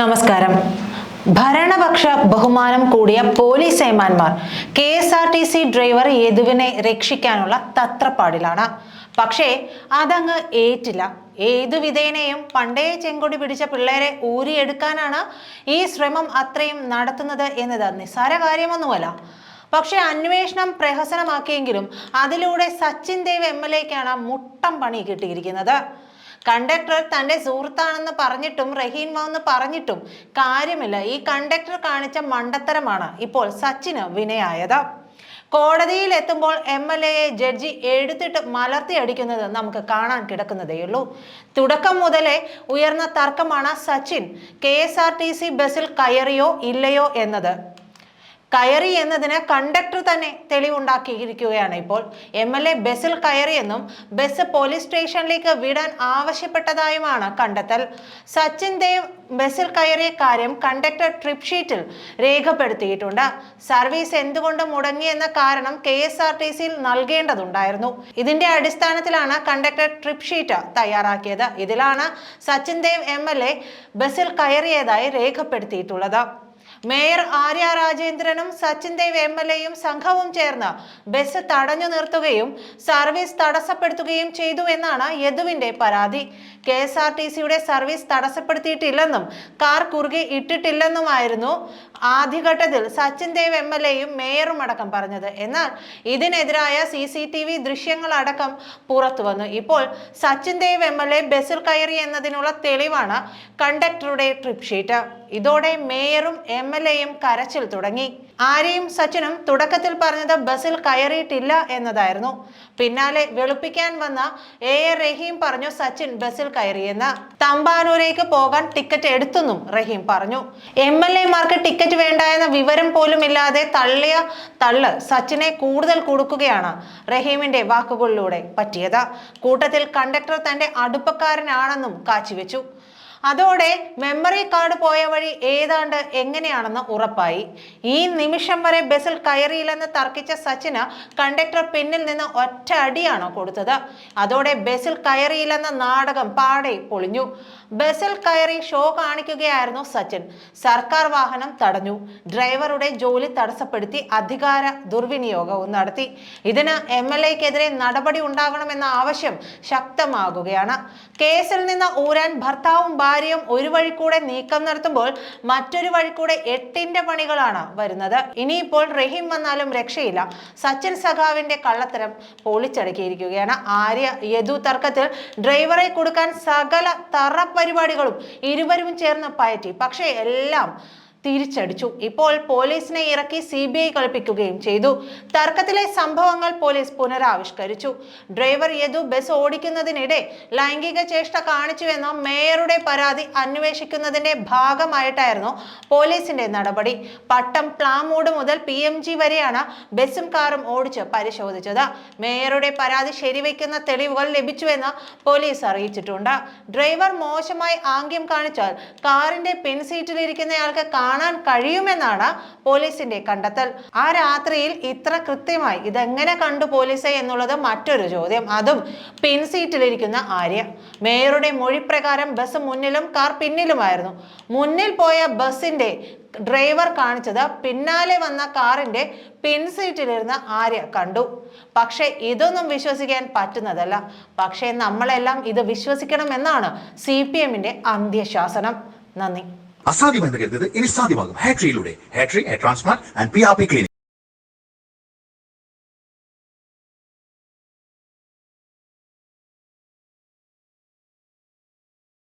നമസ്കാരം. ഭരണപക്ഷ ബഹുമാനം കൂടിയ police ഏമാന്മാർ K S R T C driver യദുവിനെ രക്ഷിക്കാനുള്ള തത്രപ്പാടിലാണ്. പക്ഷേ അതങ്ങ് ഏറ്റില്ല. ഏതു വിധേനയും പണ്ടേ ചെങ്കൊടി പിടിച്ച പിള്ളേരെ ഊരിയെടുക്കാനാണ് ഈ ശ്രമം അത്രയും നടത്തുന്നത് എന്നത് നിസ്സാര കാര്യമൊന്നുമല്ല. പക്ഷേ അന്വേഷണം പ്രഹസനമാക്കിയെങ്കിലും അതിലൂടെ സച്ചിൻ ദേവ് എം എൽ എക്കാണ് മുട്ടം പണി കിട്ടിയിരിക്കുന്നത്. കണ്ടക്ടർ തന്റെ സുഹൃത്താണെന്ന് പറഞ്ഞിട്ടും റഹീൻ എന്ന് പറഞ്ഞിട്ടും കാര്യമില്ല. ഈ കണ്ടക്ടർ കാണിച്ച മണ്ടത്തരമാണ് ഇപ്പോൾ സച്ചിന് വിനയായത്. കോടതിയിൽ എത്തുമ്പോൾ എം എൽ എയെ ജഡ്ജി എഴുത്തിട്ട് മലർത്തി അടിക്കുന്നത് നമുക്ക് കാണാൻ കിടക്കുന്നതേയുള്ളൂ തുടക്കം മുതലേ ഉയർന്ന തർക്കമാണ് Sachin. K S R T C ബസ്സിൽ കയറിയോ ഇല്ലയോ എന്നത്. കയറി എന്നതിന് കണ്ടക്ടർ തന്നെ തെളിവുണ്ടാക്കിയിരിക്കുകയാണ് ഇപ്പോൾ. എം എൽ എ ബസ്സിൽ കയറിയെന്നും ബസ് പോലീസ് സ്റ്റേഷനിലേക്ക് വിടാൻ ആവശ്യപ്പെട്ടതായുമാണ് കണ്ടെത്തൽ. സച്ചിൻ ദേവ് ബസ്സിൽ കയറിയ കാര്യം കണ്ടക്ടർ ട്രിപ്പ് ഷീറ്റിൽ രേഖപ്പെടുത്തിയിട്ടുണ്ട്. സർവീസ് എന്തുകൊണ്ട് മുടങ്ങിയെന്ന കാരണം കെ എസ് ആർ ടി സിയിൽ നൽകേണ്ടതുണ്ടായിരുന്നു. ഇതിന്റെ അടിസ്ഥാനത്തിലാണ് കണ്ടക്ടർ ട്രിപ്പ് ഷീറ്റ് തയ്യാറാക്കിയത്. ഇതിലാണ് Sachin Dev M L A ബസ്സിൽ കയറിയതായി രേഖപ്പെടുത്തിയിട്ടുള്ളത്. മേയർ ആര്യ രാജേന്ദ്രനും സച്ചിൻ ദേവ് എം എൽ എയും സംഘവും ചേർന്ന് ബസ് തടഞ്ഞു നിർത്തുകയും സർവീസ് തടസ്സപ്പെടുത്തുകയും ചെയ്തു എന്നാണ് യദുവിന്റെ പരാതി. കെ എസ് ആർ ടി സിയുടെ സർവീസ് തടസ്സപ്പെടുത്തിയിട്ടില്ലെന്നും കാർ കുറുകെ ഇട്ടിട്ടില്ലെന്നുമായിരുന്നു ആദ്യഘട്ടത്തിൽ സച്ചിൻ ദേവ് എം എൽ എയും മേയറും അടക്കം പറഞ്ഞത്. എന്നാൽ ഇതിനെതിരായ സി സി ടി വി ദൃശ്യങ്ങളടക്കം പുറത്തു വന്നു ഇപ്പോൾ Sachin Dev M L A ബസ്സിൽ കയറി എന്നതിനുള്ള തെളിവാണ് കണ്ടക്ടറുടെ ട്രിപ്പ് ഷീറ്റ് ഇതോടെ മേയറും എം എൽ എയും കരച്ചിൽ തുടങ്ങി. ആരെയും സച്ചിനും തുടക്കത്തിൽ പറഞ്ഞത് ബസ്സിൽ കയറിയിട്ടില്ല എന്നതായിരുന്നു. പിന്നാലെ വെളുപ്പിക്കാൻ വന്ന എ എ റഹീം പറഞ്ഞു സച്ചിൻ ബസ്സിൽ കയറിയെന്ന് തമ്പാനൂരേക്ക് പോകാൻ ടിക്കറ്റ് എടുത്തെന്നും റഹീം പറഞ്ഞു. എം എൽ എമാർക്ക് ടിക്കറ്റ് വേണ്ട എന്ന വിവരം പോലും ഇല്ലാതെ തള്ളിയ തള്ള് സച്ചിനെ കൂടുതൽ കൊടുക്കുകയാണ് റഹീമിന്റെ വാക്കുകളിലൂടെ പറ്റിയത്. കൂട്ടത്തിൽ കണ്ടക്ടർ തന്റെ അടുപ്പക്കാരനാണെന്നും കാച്ചിവെച്ചു. അതോടെ മെമ്മറി കാർഡ് പോയ വഴി ഏതാണ്ട് എങ്ങനെയാണെന്ന് ഉറപ്പായി. ഈ നിമിഷം വരെ ബസ്സിൽ കയറിയില്ലെന്ന് തർക്കിച്ച സച്ചിന് കണ്ടക്ടർ പിന്നിൽ നിന്ന് ഒറ്റ അടിയാണോ കൊടുത്തത്. അതോടെ ബസ്സിൽ കയറിയില്ലെന്ന നാടകം പാടെ പൊളിഞ്ഞു. ബസ്സിൽ കയറി ഷോ കാണിക്കുകയായിരുന്നു സച്ചിൻ. സർക്കാർ വാഹനം തടഞ്ഞു. ഡ്രൈവറുടെ ജോലി തടസ്സപ്പെടുത്തി അധികാര ദുർവിനിയോഗവും നടത്തി. ഇതിന് എം എൽ എക്കെതിരെ നടപടി ഉണ്ടാകണമെന്ന ആവശ്യം ശക്തമാകുകയാണ്. കേസിൽ നിന്ന് ഊരാൻ ഭർത്താവും ഭാര്യയും ഒരു വഴി കൂടെ നീക്കം നടത്തുമ്പോൾ മറ്റൊരു വഴി കൂടെ എട്ടിന്റെ പണികളാണ് വരുന്നത്. ഇനിയിപ്പോൾ റഹീം വന്നാലും രക്ഷയില്ല. സച്ചിൻ സഖാവിന്റെ കള്ളത്തരം പൊളിച്ചടക്കിയിരിക്കുകയാണ്. ആര്യ യദു തർക്കത്തിൽ ഡ്രൈവറെ കൊടുക്കാൻ സകല തറ പരിപാടികളും ഇരുവരും ചേർന്ന് പയറ്റി. പക്ഷേ എല്ലാം തിരിച്ചടിച്ചു. ഇപ്പോൾ പോലീസിനെ ഇറക്കി സി ബി ഐ കളിപ്പിക്കുകയും ചെയ്തു. തർക്കത്തിലെ സംഭവങ്ങൾ പോലീസ് പുനരാവിഷ്കരിച്ചു. ഡ്രൈവർ യദു ബസ് ഓടിക്കുന്നതിനിടെ ലൈംഗിക ചേഷ്ട കാണിച്ചുവെന്ന മേയറുടെ പരാതി അന്വേഷിക്കുന്നതിന്റെ ഭാഗമായിട്ടായിരുന്നു പോലീസിന്റെ നടപടി. പട്ടം പ്ലാമൂട് മുതൽ പി എം ജി വരെയാണ് ബസും കാറും ഓടിച്ച് പരിശോധിച്ചത്. മേയറുടെ പരാതി ശരിവെക്കുന്ന തെളിവുകൾ ലഭിച്ചുവെന്ന് പോലീസ് അറിയിച്ചിട്ടുണ്ട്. ഡ്രൈവർ മോശമായി ആംഗ്യം കാണിച്ചാൽ കാറിന്റെ പിൻസീറ്റിലിരിക്കുന്നയാൾക്ക് കാണാൻ കഴിയുമെന്നാണ് പോലീസിന്റെ കണ്ടെത്തൽ. ആ രാത്രിയിൽ ഇത്ര കൃത്യമായി ഇതെങ്ങനെ കണ്ടു പോലീസ് എന്നുള്ളത് മറ്റൊരു ചോദ്യം. അതും പിൻസീറ്റിലിരിക്കുന്ന ആര്യ. മേയറുടെ മൊഴി പ്രകാരം ബസ് മുന്നിലും കാർ പിന്നിലുമായിരുന്നു. മുന്നിൽ പോയ ബസിന്റെ ഡ്രൈവർ കാണിച്ചത് പിന്നാലെ വന്ന കാറിന്റെ പിൻസീറ്റിലിരുന്ന ആര്യ കണ്ടു. പക്ഷേ ഇതൊന്നും വിശ്വസിക്കാൻ പറ്റുന്നതല്ല. പക്ഷേ നമ്മളെല്ലാം ഇത് വിശ്വസിക്കണമെന്നാണ് സി പി എമ്മിന്റെ അന്ത്യശാസനം. നന്ദി. അസാധ്യമെന്ന് കരുതുന്നത് ഇനി സാധ്യമാകും. ഹാട്രിയിലൂടെ ഹാട്രി transplant and P R P clinic